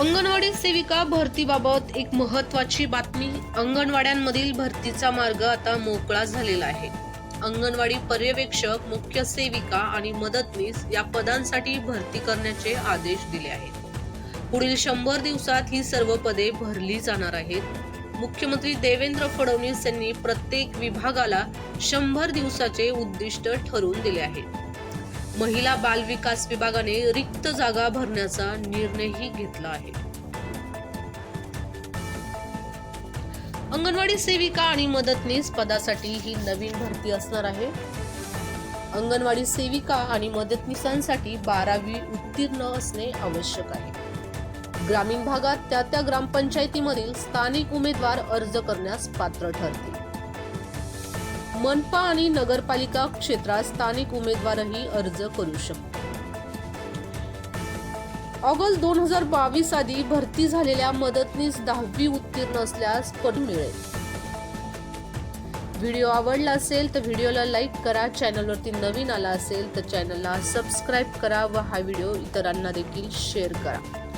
अंगणवाडी सेविका भरतीबाबत एक महत्त्वाची बातमी अंगणवाड्यांमधील भरतीचा मार्ग आता मोकळा झालेला आहे. अंगणवाडी पर्यवेक्षक मुख्य सेविका आणि मदतनीस या पदांसाठी भरती करण्याचे आदेश दिले आहेत. पुढील शंभर दिवसात ही सर्व पदे भरली जाणार आहेत. मुख्यमंत्री देवेंद्र फडणवीस यांनी प्रत्येक विभागाला शंभर दिवसाचे उद्दिष्ट ठरवून दिले आहे महिला बाल विकास विभागाने रिक्त जागा भरण्याचा निर्णयही घेतला आहे. अंगणवाडी सेविका आणि मदतनीस पदासाठी ही नवीन भरती असणार आहे. अंगणवाडी सेविका आणि मदतनीसांसाठी बारावी उत्तीर्ण असणे आवश्यक आहे. ग्रामीण भागात त्या त्या ग्रामपंचायतीमधील स्थानिक उमेदवार अर्ज करण्यास पात्र ठरतील. मनपा आणि नगरपालिका क्षेत्रात स्थानिक उमेदवारही अर्ज करू शकतो ऑगस्ट दोन हजार बावीस आधी भरती झालेल्या मदतनीस दहावी उत्तीर्ण असल्यास पण मिळेल. व्हिडिओ आवडला असेल तर व्हिडिओला लाईक करा चॅनलवरती नवीन आला असेल तर चॅनलला सबस्क्राईब करा व हा व्हिडिओ इतरांना देखील शेअर करा.